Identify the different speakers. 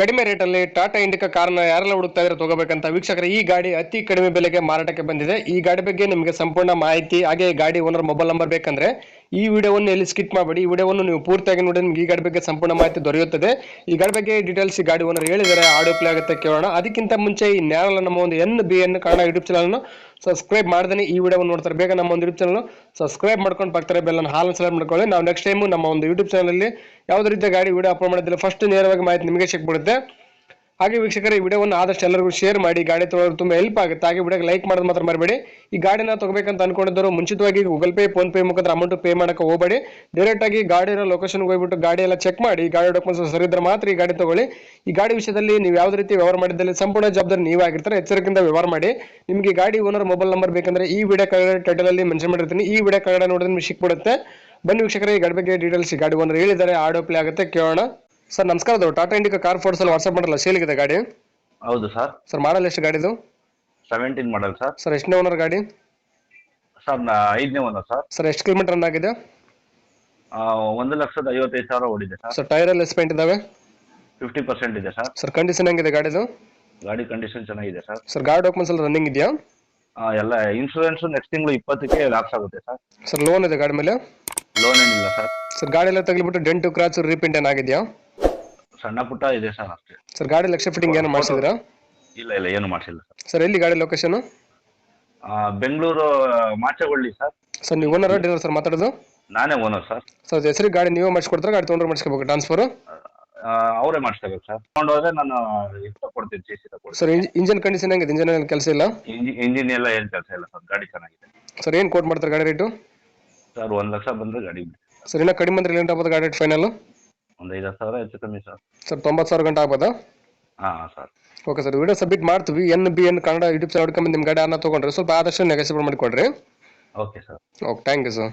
Speaker 1: ಕಡಿಮೆ ರೇಟಲ್ಲಿ ಟಾಟಾ ಇಂಡಿಕಾ ಕಾರ್ನ ಯಾರೆಲ್ಲ ಹುಡುಕ್ತಾ ಇದ್ರೆ ತಗೋಬೇಕಂತ ವೀಕ್ಷಕರ, ಈ ಗಾಡಿ ಅತಿ ಕಡಿಮೆ ಬೆಲೆಗೆ ಮಾರಾಟಕ್ಕೆ ಬಂದಿದೆ. ಈ ಗಾಡಿ ಬಗ್ಗೆ ನಿಮಗೆ ಸಂಪೂರ್ಣ ಮಾಹಿತಿ, ಹಾಗೆ ಗಾಡಿ ಓನರ್ ಮೊಬೈಲ್ ನಂಬರ್ ಬೇಕಂದ್ರೆ ಈ ವಿಡಿಯೋವನ್ನು ಎಲ್ಲಿ ಸ್ಕಿಪ್ ಮಾಡಬೇಡಿ. ಈ ವಿಡಿಯೋವನ್ನು ನೀವು ಪೂರ್ತಿಯಾಗಿ ನೋಡಿ, ನಿಮ್ಗೆ ಈ ಗಾಡಿ ಬಗ್ಗೆ ಸಂಪೂರ್ಣ ಮಾಹಿತಿ ದೊರೆಯುತ್ತದೆ. ಈ ಗಾಡಿ ಬಗ್ಗೆ ಡೀಟೇಲ್ಸ್ ಗಾಡಿ ಓನರ್ ಹೇಳಿದರೆ ಆಡಿಯೋ ಪ್ಲೇ ಆಗುತ್ತೆ ಕೇಳೋಣ. ಅದಕ್ಕಿಂತ ಮುಂಚೆ ಈ ನ್ಯಾರಲ್ಲ ನಮ್ಮ ಒಂದು N B N Kannada YouTube ಚಾನಲ್ನ ಸಬ್ಸ್ಕ್ರೈಬ್ ಮಾಡ್ದೇನೆ ಈ ವಿಡಿಯೋವನ್ನು ನೋಡ್ತಾರೆ. ಬೇಗ ನಮ್ಮ ಒಂದು ಯೂಟ್ಯೂಬ್ ಚಾನಲ್ ಸಬ್ಸ್ಕ್ರೈಬ್ ಮಾಡ್ಕೊಂಡು ಬರ್ತಾರೆ ಬೆಲ್ಲ ಹಾಲ್ ಸೆಲೆಕ್ಟ್ ಮಾಡ್ಕೊಳ್ಳಿ. ನಾವು ನೆಕ್ಸ್ಟ್ ಟೈಮು ನಮ್ಮ ಒಂದು ಯೂಟ್ಯೂಬ್ ಚಾನಲಲ್ಲಿ ಯಾವುದೇ ರೀತಿಯ ಗಾಡಿ ವಿಡಿಯೋ ಅಪ್ಲೋಡ್ ಮಾಡೋದಿಲ್ಲ. ಫಸ್ಟ್ ನೇರವಾಗಿ ಮಾಹಿತಿ ನಿಮಗೆ ಸಿಕ್ಬಿಡುತ್ತೆ. ಹಾಗೆ ವೀಕ್ಷಕರ, ಈ ವಿಡಿಯೋವನ್ನು ಆದಷ್ಟು ಎಲ್ಲರಿಗೂ ಶೇರ್ ಮಾಡಿ, ಗಾಡಿ ತೊಗೊಳ್ಳೋರು ತುಂಬ ಹೆಲ್ಪ್ ಆಗುತ್ತೆ. ಹಾಗೆ ವಿಡಿಯೋಗೆ ಲೈಕ್ ಮಾಡೋದು ಮಾತ್ರ ಮರಬೇಡಿ. ಈ ಗಾಡಿನ ತಗೋಬೇಕಂತ ಅನ್ಕೊಂಡಿದ್ದವರು ಮುಂಚಿತವಾಗಿ ಗೂಗಲ್ ಪೇ ಫೋನ್ ಪೇ ಮುಖಾಂತರ ಅಮೌಂಟ್ ಪೇ ಮಾಡೋಕೆ ಹೋಗಬೇಡಿ. ಡೈರೆಕ್ಟ್ ಆಗಿ ಗಾಡಿ ಇರೋ ಲೊಕೇಶನ್ಗೆ ಹೋಗ್ಬಿಟ್ಟು ಗಾಡಿ ಎಲ್ಲ ಚೆಕ್ ಮಾಡಿ, ಗಾಡಿ ಡಾಕ್ಯುಮೆಂಟ್ಸ್ ಸರಿ ಇದ್ರೆ ಮಾತ್ರ ಈ ಗಾಡಿ ತಗೊಳ್ಳಿ. ಈ ಗಾಡಿ ವಿಷಯದಲ್ಲಿ ನೀವು ಯಾವುದೇ ರೀತಿ ವ್ಯವಹಾರ ಮಾಡಿದಲ್ಲಿ ಸಂಪೂರ್ಣ ಜವಾಬ್ದಾರಿ ನೀವೇ ಆಗಿರ್ತಾರೆ, ಎಚ್ಚರಿಕೆಯಿಂದ ವ್ಯವಹಾರ ಮಾಡಿ. ನಿಮಗೆ ಗಾಡಿ ಓನರ್ ಮೊಬೈಲ್ ನಂಬರ್ ಬೇಕಂದ್ರೆ ಈ ವಿಡಿಯೋ ಕೆಳಗಡೆ ಟೈಟಲ್ ಅಲ್ಲಿ ಮೆನ್ಷನ್ ಮಾಡಿರ್ತೀನಿ. ಈ ವಿಡಿಯೋ ಕನ್ನಡ ನೋಡಿದ್ರೆ ನಿಮಗೆ ಸಿಕ್ಬಿಡುತ್ತೆ. ಬನ್ನಿ ವೀಕ್ಷಕರೇ, ಈ ಗಾಡಿ ಬಗ್ಗೆ ಡೀಟೇಲ್ಸ್ ಗಾಡಿ ಓನರ್ ಹೇಳಿದ್ದಾರೆ. ಆಡಿಯೋ ಪ್ಲೇ ಆಗುತ್ತೆ, ಕೇಳೋಣ. ಸರ್ ನಮಸ್ಕಾರ ಅದು ಟಾಟಾ ಇಂಡಿಕಾ ಕಾರ್ ಫೋರ್ಸ್ ಅಲ್ಲಿ ವಾಟ್ಸ್ಆಪ್ ಮಾಡಲ್ಲ ಇದೆ ಗಾಡಿ?
Speaker 2: ಹೌದು ಸರ್.
Speaker 1: ಸರ್ ಮಾಡಲ್ ಎಷ್ಟು ಗಾಡಿದು?
Speaker 2: Seventeen model sir.
Speaker 1: ಸರ್ ಎಷ್ಟನೇ ಓನರ್ ಗಾಡಿ?
Speaker 2: ಸರ್ ನಾ ಐದನೇ ಓನರ್ ಸರ್.
Speaker 1: ಸರ್ ಎಷ್ಟು ಕಿಲೋಮೀಟರ್ ರನ್ ಆಗಿದೆ?
Speaker 2: ಆ, ಒಂದು ಲಕ್ಷದ ಐವತ್ತೈದು ಸಾವಿರ ಓಡಿದೆ ಸರ್.
Speaker 1: ಸರ್ ಟೈರ್ ಎಲ್ಲ ಪೇಂಟ್ ಇದಾವೆ?
Speaker 2: ಫಿಫ್ಟಿ ಪರ್ಸೆಂಟ್ ಇದೆ ಸರ್.
Speaker 1: ಸರ್ ಕಂಡೀಷನ್ ಹೆಂಗಿದೆ ಗಾಡಿದು?
Speaker 2: ಗಾಡಿ ಕಂಡೀಷನ್ ಚೆನ್ನಾಗಿದೆ ಸರ್.
Speaker 1: ಸರ್ ಗಾಡಿ ಡಾಕ್ಯುಮೆಂಟ್ಸ್ ಎಲ್ಲ ರನ್ನಿಂಗ್ ಇದೆಯಾ?
Speaker 2: ಆ, ಎಲ್ಲ ಇನ್ಶೂರೆನ್ಸ್ ನೆಕ್ಸ್ಟ್ ತಿಂಗಳು ಇಪ್ಪತ್ತಕ್ಕೆ ಲಾಕ್ಸ್ ಆಗುತ್ತೆ ಸರ್.
Speaker 1: ಸರ್ ಲೋನ್ ಇದೆ ಗಾಡಿ ಮೇಲೆ?
Speaker 2: ಲೋನ್ ಏನಿಲ್ಲ ಸರ್.
Speaker 1: ಸರ್ ಗಾಡಿ ಎಲ್ಲ ತಗ್ಲಿಬಿಟ್ಟು ಡೆಂಟು ಕ್ರಾಚ್ ರೀಪೇಂಟ್ ಏನಾಗಿದೆಯಾ?
Speaker 2: ಸಣ್ಣ ಪುಟ್ಟ ಇದೆ ಸರ್ ಅಷ್ಟೇ.
Speaker 1: ಸರ್ ಗಾಡಿ ಲಕ್ಷ ಫಿಟ್ಟಿಂಗ್ ಏನು ಮಾಡಿಸಿದ್ರಾ?
Speaker 2: ಇಲ್ಲ ಇಲ್ಲ ಏನು ಮಾಡಿಸಿಲ್ಲ ಸರ್.
Speaker 1: ಸರ್ ಎಲ್ಲಿ ಗಾಡಿ ಲೊಕೇಶನ್
Speaker 2: ಆ, ಬೆಂಗಳೂರು ಮಾಚಗೊಳ್ಳಿ ಸರ್.
Speaker 1: ಸರ್ ನೀವು ಓನರ್ ಡೀಲರ್ ಸರ್ ಮಾತಾಡೋದು?
Speaker 2: ನಾನೇ ಓನರ್ ಸರ್.
Speaker 1: ಸರ್ ಹೆಸರಿಗೆ ಗಾಡಿ ನೀವೇ ಮಾಡಿಸ್ಕೊಡ್ತಾರೆ ಗಾಡಿ ತೊಗೊಂಡ್ರೆ ಮಾಡಿಸ್ಕೋಬೇಕು ಟ್ರಾನ್ಸ್ಫರ್
Speaker 2: ಅವರೇ ಮಾಡಿಸ್ಕೋಬೇಕು ಸರ್. ತಗೊಂಡೋದ್ರೆ ನಾನು ಇದು ಕೊಡ್ತೀನಿ ಸಿ
Speaker 1: ಸರ್ ಇಂಜಿನ್ ಕಂಡೀಷನ್ ಹೆಂಗಿದೆ? ಇಂಜಿನ್ ಏನು ಕೆಲಸ ಇಲ್ಲ?
Speaker 2: ಇಂಜಿನ್ ಎಲ್ಲ ಏನು ಕೆಲಸ ಇಲ್ಲ ಸರ್ ಗಾಡಿ ಚೆನ್ನಾಗಿದೆ.
Speaker 1: ಸರ್ ಏನು ಕೋಟ್ ಮಾಡ್ತಾರೆ ಗಾಡಿ ರೇಟು?
Speaker 2: ಸರ್ ಒಂದು ಲಕ್ಷ ಬಂದ್ರೆ ಗಾಡಿ
Speaker 1: ಸರ್ ಇನ್ನೂ ಕಡಿಮೆ ಅಂದ್ರೆ ಏನು ಗಾಡಿ ರೇಟ್ ಫೈನಲ್
Speaker 2: ಒಂದು ಐದು ಸಾವಿರ ಹೆಚ್ಚು ಕಮ್ಮಿ ಸರ್.
Speaker 1: ಸರ್ ತೊಂಬತ್ತು ಸಾವಿರ ಗಂಟೆ ಆಗ್ಬೋದಾ?
Speaker 2: ಹಾಂ sir.
Speaker 1: Okay sir video submit ಮಾಡ್ತೀವಿ. N B N Kannada YouTube channel ಹುಡ್ಕೊಂಬಂದು ನಿಮ್ಮ ಗಾಡಿ ಅನ್ನ ತೊಗೊಂಡ್ರೆ ಸ್ವಲ್ಪ ಆದಷ್ಟು ನೆಗೆಸಿಬಲ್ ಮಾಡಿಕೊಡ್ರಿ.
Speaker 2: Okay sir.
Speaker 1: Okay thank you sir